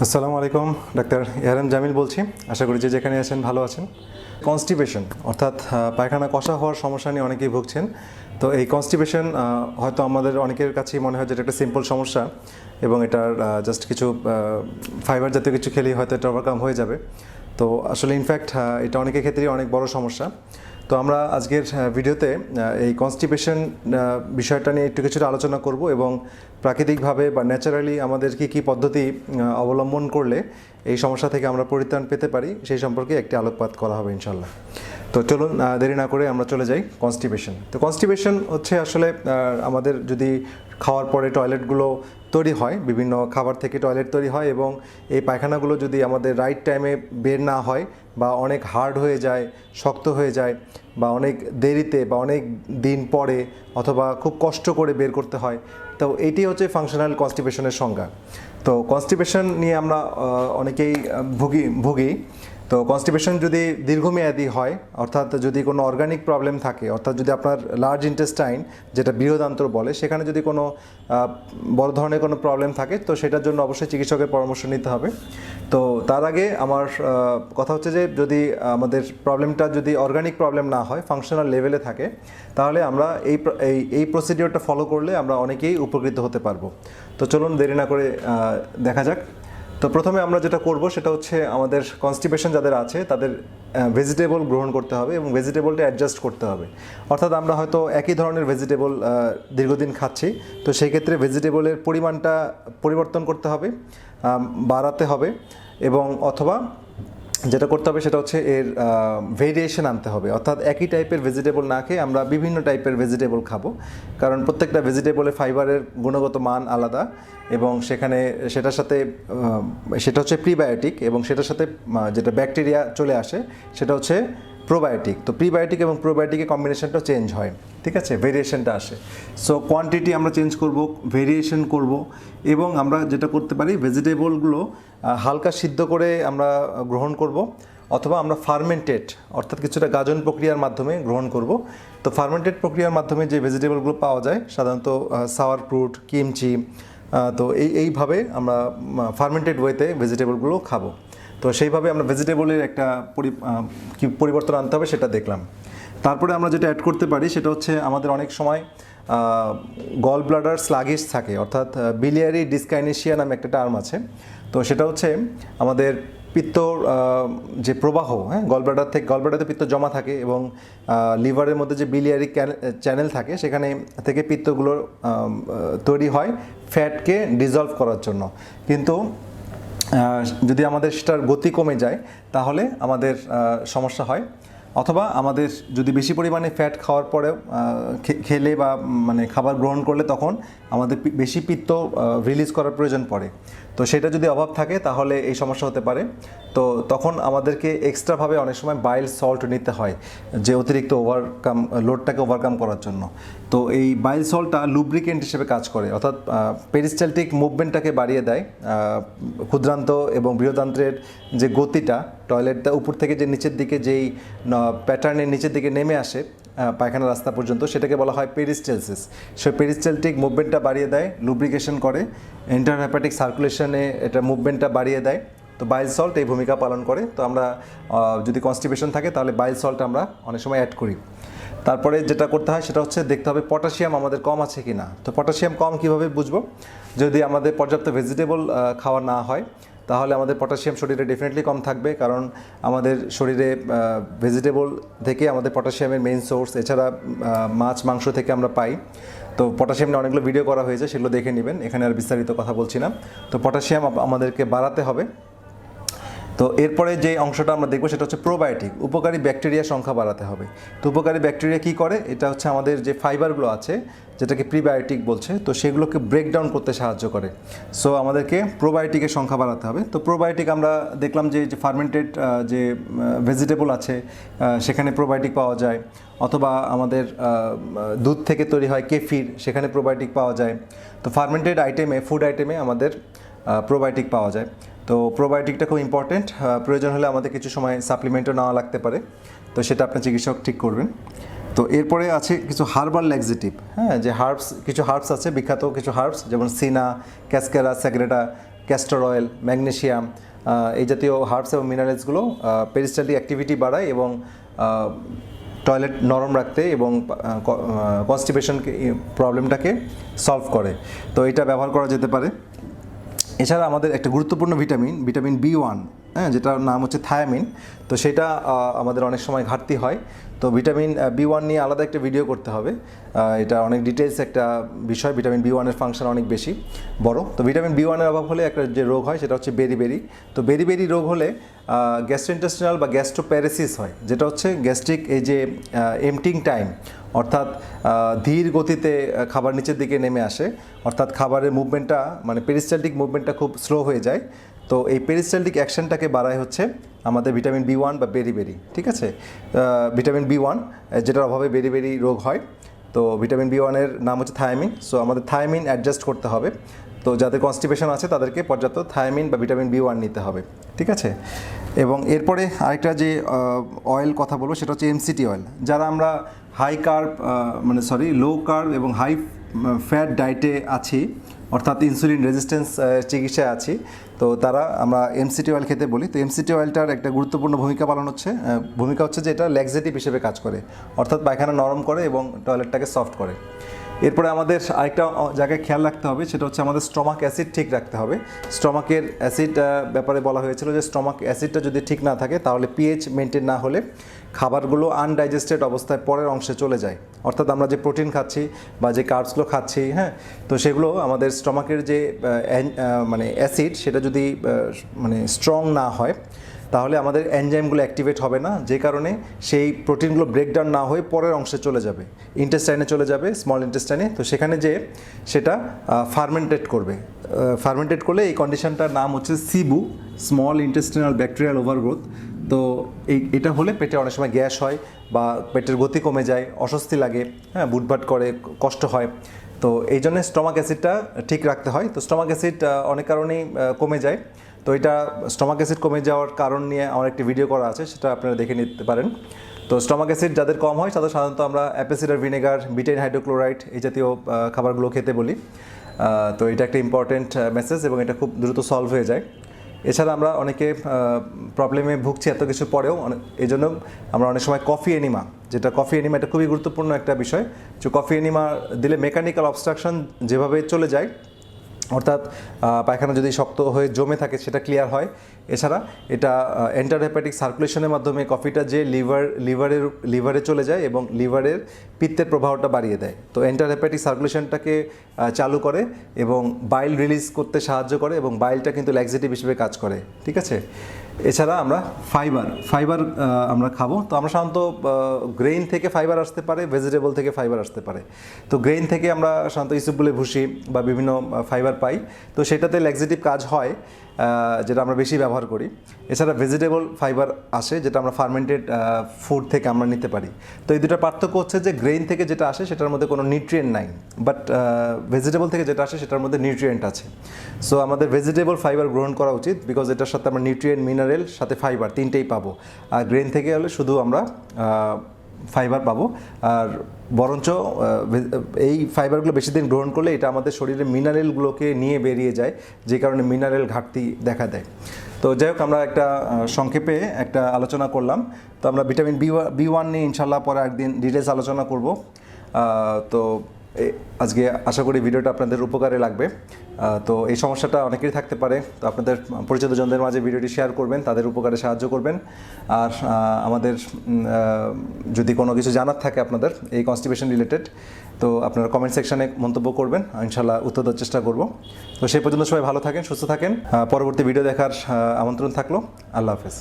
আসসালামু আলাইকুম, ডাক্তার ইয়ারাম জামিল বলছি। আশা করি যে যেখানে আছেন ভালো আছেন। কনস্টিপেশন, অর্থাৎ পায়খানা কষা হওয়ার সমস্যা নিয়ে অনেকেই ভুগছেন। তো এই কনস্টিপেশন হয়তো আমাদের অনেকের কাছেই মনে হয় যে এটা একটা সিম্পল সমস্যা এবং এটার জাস্ট কিছু ফাইবার জাতীয় কিছু খেলেই হয়তো এটা ওভারকাম হয়ে যাবে। তো আসলে ইনফ্যাক্ট এটা অনেকের ক্ষেত্রেই অনেক বড় সমস্যা। তো আমরা আজকের ভিডিওতে এই কনস্টিপেশন বিষয়টা নিয়ে একটু কিছুটা আলোচনা করব এবং প্রাকৃতিকভাবে বা ন্যাচারালি আমাদের কী কী পদ্ধতি অবলম্বন করলে এই সমস্যা থেকে আমরা পরিত্রাণ পেতে পারি, সেই সম্পর্কে একটি আলোকপাত করা হবে ইনশাল্লাহ তো চলুন দেরি না করে আমরা চলে যাই কনস্টিপেশন তো কনস্টিপেশন হচ্ছে আসলে আমাদের যদি খাওয়ার পরে টয়লেটগুলো তৈরি হয়, বিভিন্ন খাবার থেকে টয়লেট তৈরি হয় এবং এই পায়খানাগুলো যদি আমাদের রাইট টাইমে বের না হয় বা অনেক হার্ড হয়ে যায়, শক্ত হয়ে যায় বা অনেক দেরিতে বা অনেক দিন পরে অথবা খুব কষ্ট করে বের করতে হয়, তো এটি হচ্ছে ফাংশনাল কনস্টিপেশনের সংজ্ঞা। তো কনস্টিপেশন নিয়ে আমরা অনেকেই ভুগি ভুগি। তো কনস্টিপেশন যদি দীর্ঘমেয়াদী হয়, অর্থাৎ যদি কোনো অর্গানিক প্রবলেম থাকে, অর্থাৎ যদি আপনার লার্জ ইন্টেস্টাইন যেটা বৃহদান্তর বলে, সেখানে যদি কোনো বড় ধরনের কোনো প্রবলেম থাকে, তো সেটার জন্য অবশ্যই চিকিৎসকের পরামর্শ নিতে হবে। তো তার আগে আমার কথা হচ্ছে যে যদি আমাদের প্রবলেমটা যদি অর্গানিক প্রবলেম না হয় ফাংশনাল লেভেলে থাকে, তাহলে আমরা এই এই এই প্রসিডিওরটা ফলো করলে আমরা অনেকেই উপকৃত হতে পারব। তো চলুন দেরি না করে দেখা যাক। তো প্রথমে আমরা যেটা করব সেটা হচ্ছে আমাদের কনস্টিপেশন যাদের আছে, তাদের ভেজিটেবল গ্রহণ করতে হবে এবং ভেজিটেবলটা অ্যাডজাস্ট করতে হবে। অর্থাৎ আমরা হয়তো একই ধরনের ভেজিটেবল দীর্ঘদিন খাচ্ছি, তো সেই ক্ষেত্রে ভেজিটেবলের পরিমাণটা পরিবর্তন করতে হবে বাড়াতে হবে এবং অথবা যেটা করতে হবে সেটা হচ্ছে এর ভেরিয়েশন আনতে হবে। অর্থাৎ একই টাইপের ভেজিটেবল না খেয়ে আমরা বিভিন্ন টাইপের ভেজিটেবল খাব। কারণ প্রত্যেকটা ভেজিটেবলে ফাইবারের গুণগত মান আলাদা এবং সেখানে সেটার সাথে সেটা হচ্ছে প্রিবায়োটিক এবং সেটার সাথে যেটা ব্যাকটেরিয়া চলে আসে, সেটা হচ্ছে প্রোবায়োটিক তো প্রিবায়োটিক এবং প্রোবায়োটিকের কম্বিনেশনটা চেঞ্জ হয়, ঠিক আছে? ভেরিয়েশনটা আসে। সো কোয়ান্টিটি আমরা চেঞ্জ করব ভেরিয়েশন করব এবং আমরা যেটা করতে পারি ভেজিটেবলগুলো হালকা সিদ্ধ করে আমরা গ্রহণ করব অথবা আমরা ফার্মেন্টেড অর্থাৎ কিছুটা গাজন প্রক্রিয়ার মাধ্যমে গ্রহণ করব। তো ফার্মেন্টেড প্রক্রিয়ার মাধ্যমে যে ভেজিটেবলগুলো পাওয়া যায়, সাধারণত সাওয়ার ফ্রুট কিমচি তো এই, এইভাবে আমরা ফার্মেন্টেড ওয়েতে ভেজিটেবলগুলো খাব। তো সেইভাবে আমরা ভেজিটেবলের একটা কি পরিবর্তন আনতে হবে সেটা দেখলাম। তারপরে আমরা যেটা অ্যাড করতে পারি সেটা হচ্ছে আমাদের অনেক সময় গল ব্লাডার স্লাগিশ থাকে, অর্থাৎ বিলিয়ারি ডিসকাইনেশিয়া নামে একটা টার্ম আছে। তো সেটা হচ্ছে আমাদের পিত্তর যে প্রবাহ হ্যাঁ গলব্লাডার থেকে গলব্লাডারে পিত্ত জমা থাকে এবং লিভারের মধ্যে যে বিলিয়ারি চ্যানেল থাকে, সেখানে থেকে পিত্তগুলো তৈরি হয় ফ্যাটকে ডিজলভ করার জন্য। কিন্তু যদি আমাদের সেটার গতি কমে যায় তাহলে আমাদের সমস্যা হয়। অথবা আমাদের যদি বেশি পরিমাণে ফ্যাট খাওয়ার খে- খেলে বা মানে খাবার গ্রহণ করলে তখন আমাদের বেশি পিত্ত রিলিজ করার প্রয়োজন পড়ে। তো সেটা যদি অভাব থাকে তাহলে এই সমস্যা হতে পারে। তো তখন আমাদেরকে এক্সট্রাভাবে অনেক সময় বাইল সল্ট নিতে হয়, যে অতিরিক্ত ওভারকাম লোডটাকে ওভারকাম করার জন্য। তো এই বাইল সল্টটা লুব্রিকেন্ট হিসেবে কাজ করে, অর্থাৎ পেরিস্টালটিক মুভমেন্টটাকে বাড়িয়ে দেয় ক্ষুদ্রান্ত এবং বৃহদান্ত্রের যে গতিটা টয়লেটটা উপর থেকে যে নিচের দিকে যেই প্যাটার্নের নিচের দিকে নেমে আসে পায়খানা রাস্তা পর্যন্ত, সেটাকে বলা হয় পেরিস্টেলসিস সেই পেরিস্টেলটিক মুভমেন্টটা বাড়িয়ে দেয় লুব্রিকেশন করে ইন্টারহ্যাপাটিক সার্কুলেশনে এটা মুভমেন্টটা বাড়িয়ে দেয়। তো বাইল সল্ট এই ভূমিকা পালন করে। তো আমরা যদি কনস্টিপেশন থাকে, তাহলে বাইল সল্ট আমরা অনেক সময় অ্যাড করি। তারপরে যেটা করতে হয়, সেটা হচ্ছে দেখতে হবে পটাশিয়াম আমাদের কম আছে কি না তো পটাশিয়াম কম কীভাবে বুঝব? যদি আমাদের পর্যাপ্ত ভেজিটেবল খাওয়া না হয় তাহলে আমাদের পটাশিয়াম শরীরে ডেফিনেটলি কম থাকবে, কারণ আমাদের শরীরে ভেজিটেবল থেকে আমাদের পটাশিয়ামের মেইন সোর্স এছাড়া মাছ, মাংস থেকে আমরা পাই। তো পটাশিয়াম নিয়ে অনেকগুলো ভিডিও করা হয়েছে, সেগুলো দেখে নেবেন, এখানে আর বিস্তারিত কথা বলছি না। তো পটাশিয়াম আমাদেরকে বাড়াতে হবে। তো এরপরে যে অংশটা আমরা দেখব সেটা হচ্ছে প্রোবায়োটিক উপকারী ব্যাকটেরিয়া সংখ্যা বাড়াতে হবে। তো উপকারী ব্যাকটেরিয়া কী করে? এটা হচ্ছে আমাদের যে ফাইবারগুলো আছে, যেটাকে প্রিবায়োটিক বলছে, তো সেগুলোকে ব্রেকডাউন করতে সাহায্য করে। সো আমাদেরকে প্রোবায়োটিকের সংখ্যা বাড়াতে হবে। তো প্রোবায়োটিক আমরা দেখলাম যে যে ফার্মেন্টেড যে ভেজিটেবল আছে সেখানে প্রোবায়োটিক পাওয়া যায়। অথবা আমাদের দুধ থেকে তৈরি হয় কেফির, সেখানে প্রোবায়োটিক পাওয়া যায়। তো ফার্মেন্টেড আইটেমে ফুড আইটেমে আমাদের প্রোবায়োটিক পাওয়া যায়। তো প্রোবায়োটিকটা খুব ইম্পর্টেন্ট প্রয়োজন হলে আমাদের কিছু সময় সাপ্লিমেন্টও নেওয়া লাগতে পারে। তো সেটা আপনার চিকিৎসক ঠিক করবেন। তো এরপরে আছে কিছু হার্বাল ল্যাক্সেটিভ হ্যাঁ যে হার্বস কিছু হার্বস আছে, বিখ্যাত কিছু হার্বস যেমন senna cascara sagrada castor oil magnesium এই জাতীয় হার্বস এবং মিনারেলসগুলো পেরিস্টালি অ্যাক্টিভিটি বাড়ায় এবং টয়লেট নরম রাখতে এবং কনস্টিপেশন প্রবলেমটাকে সলভ করে। তো এটা ব্যবহার করা যেতে পারে। এছাড়া আমাদের একটা গুরুত্বপূর্ণ ভিটামিন ভিটামিন বি ওয়ান হ্যাঁ যেটার নাম হচ্ছে থায়ামিন। তো সেটা আমাদের অনেক সময় ঘাটতি হয়। তো ভিটামিন বি ওয়ান নিয়ে আলাদা একটা ভিডিও করতে হবে। এটা অনেক ডিটেলস একটা বিষয়, ভিটামিন বি ওয়ানের ফাংশন অনেক বেশি বড়। তো ভিটামিন বি ওয়ানের অভাব হলে একটা যে রোগ হয়, সেটা হচ্ছে বেরি বেরি। তো বেরি বেরি রোগ হলে গ্যাস্ট্রোইন্টেস্টিনাল বা গ্যাস্ট্রোপ্যারেসিস হয়, যেটা হচ্ছে গ্যাস্ট্রিক এই যে এমটিং টাইম অর্থাৎ ধীর গতিতে খাবার নিচের দিকে নেমে আসে। অর্থাৎ খাবারের মুভমেন্টটা মানে পেরিস্টালটিক মুভমেন্টটা খুব স্লো হয়ে যায়। তো এই পেরিস্টালটিক অ্যাকশনটাকে বাড়ায় হচ্ছে আমাদের ভিটামিন বি ওয়ান বা বেরি বেরি, ঠিক আছে? ভিটামিন বি ওয়ান যেটার অভাবে বেরি বেরি রোগ হয়। তো ভিটামিন বি ওয়ানের নাম হচ্ছে থায়ামিন সো আমাদের থায়ামিন অ্যাডজাস্ট করতে হবে। তো যাদের কনস্টিপেশন আছে, তাদেরকে পর্যাপ্ত থায়ামিন বা ভিটামিন বি ওয়ান নিতে হবে, ঠিক আছে? এবং এরপরে আরেকটা যে অয়েল কথা বলব, সেটা হচ্ছে এমসিটি অয়েল যারা আমরা হাই কার্ব মানে সরি লো কার্ব এবং হাই ফ্যাট ডায়েটে আছি অর্থাৎ ইনসুলিন রেজিস্ট্যান্স চিকিৎসায় আছি। তো তারা, আমরা এমসিটি অয়েল খেতে বলি। তো এমসিটি অয়েলটার একটা গুরুত্বপূর্ণ ভূমিকা পালন হচ্ছে ভূমিকা হচ্ছে যে এটা ল্যাক্সেটিভ হিসেবে কাজ করে। অর্থাৎ পায়খানা নরম করে এবং টয়লেটটাকে সফট করে। এরপরে আমাদের আরেকটা জায়গায় খেয়াল রাখতে হবে, সেটা হচ্ছে আমাদের স্টমাক অ্যাসিড ঠিক রাখতে হবে। স্টমাকের অ্যাসিড ব্যাপারে বলা হয়েছিল যে স্টমাক অ্যাসিডটা যদি ঠিক না থাকে, তাহলে পিএইচ মেনটেন না হলে খাবারগুলো আনডাইজেস্টেড অবস্থায় পরের অংশে চলে যায়। অর্থাৎ আমরা যে প্রোটিন খাচ্ছি বা যে কার্বসগুলো খাচ্ছি হ্যাঁ তো সেগুলো আমাদের স্টমাকের যে মানে অ্যাসিড, সেটা যদি মানে স্ট্রং না হয় তাহলে আমাদের এনজাইমগুলো অ্যাক্টিভেট হবে না, যে কারণে সেই প্রোটিনগুলো ব্রেকডাউন না হয়ে পরের অংশে চলে যাবে। ইন্টেস্টাইনে চলে যাবে স্মল ইন্টেস্টাইনে তো সেখানে যে সেটা ফার্মেন্টেড করবে। ফার্মেন্টেড করলে এই কন্ডিশনটার নাম হচ্ছে SIBO small intestinal bacterial overgrowth তো এই, এটা হলে পেটে অনেক সময় গ্যাস হয় বা পেটের গতি কমে যায়, অস্বস্তি লাগে হ্যাঁ বুটবাট করে, কষ্ট হয়। তো এই জন্য স্টমাক অ্যাসিডটা ঠিক রাখতে হয়। তো স্টমাক অ্যাসিড অনেক কারণেই কমে যায়। তো এটা স্টমাক অ্যাসিড কমে যাওয়ার কারণ নিয়ে আমার একটি ভিডিও করা আছে, সেটা আপনারা দেখে নিতে পারেন। তো স্টমাক অ্যাসিড যাদের কম হয়, তাদের সাধারণত আমরা অ্যাপেসিডার ভিনেগার, বিটেন হাইড্রোক্লোরাইড এই জাতীয় খাবারগুলো খেতে বলি। তো এটা একটা ইম্পর্টেন্ট মেসেজ এবং এটা খুব দ্রুত সলভ হয়ে যায়। এছাড়া আমরা অনেকে প্রবলেমে ভুগছি এত কিছু পরেও এই জন্য আমরা অনেক সময় কফি এনিমা যেটা কফি এনিমা এটা খুবই গুরুত্বপূর্ণ একটা বিষয়। যে কফি এনিমা দিলে মেকানিক্যাল অবস্ট্রাকশন যেভাবে চলে যায় অর্থাৎ পায়খানা যদি শক্ত হয়ে জমে থাকে, সেটা ক্লিয়ার হয়। এছাড়া এটা এন্টারহেপাটিক সার্কুলেশনের মাধ্যমে কফিটা যে লিভার লিভারের লিভারে চলে যায় এবং লিভারের পিত্তের প্রভাবটা বাড়িয়ে দেয়। তো এন্টারহেপাটিক সার্কুলেশনটাকে চালু করে এবং বাইল রিলিজ করতে সাহায্য করে এবং বাইলটা কিন্তু ল্যাক্সিটিভ হিসেবে কাজ করে। ঠিক আছে? এছাড়া আমরা ফাইবার ফাইবার আমরা খাব। তো আমরা সাধারণত গ্রেইন থেকে ফাইবার আসতে পারে ভেজিটেবল থেকে ফাইবার আসতে পারে। তো গ্রেইন থেকে আমরা সাধারণত ইসুপুলে ভুসি বা বিভিন্ন ফাইবার পাই। তো সেটাতে ল্যাক্সিটিভ কাজ হয়। যেটা আমরা বেশি ব্যবহার করি। এছাড়া ভেজিটেবল ফাইবার আসে, যেটা আমরা ফার্মেন্টেড ফুড থেকে আমরা নিতে পারি। তো এই দুটো পার্থক্য হচ্ছে যে গ্রেইন থেকে যেটা আসে, সেটার মধ্যে কোনো নিউট্রিয়েন্ট নাই। বাট ভেজিটেবল থেকে যেটা আসে, সেটার মধ্যে নিউট্রিয়েন্ট আছে। সো আমাদের ভেজিটেবল ফাইবার গ্রহণ করা উচিত বিকজ এটার সাথে আমরা নিউট্রিয়েন্ট মিনারেল সাথে ফাইবার তিনটেই পাবো। আর গ্রেন থেকে হলে শুধু আমরা ফাইবার পাবো। আর বরঞ্চ এই ফাইবারগুলো বেশি দিন গ্রহণ করলে এটা আমাদের শরীরে মিনারেলগুলোকে নিয়ে বেরিয়ে যায়, যে কারণে মিনারেল ঘাটতি দেখা দেয়। তো যাই হোক, আমরা একটা সংক্ষেপে একটা আলোচনা করলাম। তো আমরা ভিটামিন বি বি ওয়ান নিয়ে ইনশাল্লাহ পরে একদিন ডিটেলস আলোচনা করব। তো আজকে আশা করি ভিডিওটা আপনাদের উপকারে লাগবে। তো এই সমস্যাটা অনেকেরই থাকতে পারে। তো আপনাদের পরিচিত জনদের মাঝে ভিডিওটি শেয়ার করবেন, তাদের উপকারে সাহায্য করবেন। আর আমাদের যদি কোনো কিছু জানার থাকে আপনাদের, এই কনস্টিপেশন রিলেটেড তো আপনারা কমেন্ট সেকশনে মন্তব্য করবেন। ইনশাল্লাহ উত্তর দেওয়ার চেষ্টা করব। তো সেই পর্যন্ত সবাই ভালো থাকেন, সুস্থ থাকেন। পরবর্তী ভিডিও দেখার আমন্ত্রণ থাকল। আল্লাহ হাফেজ।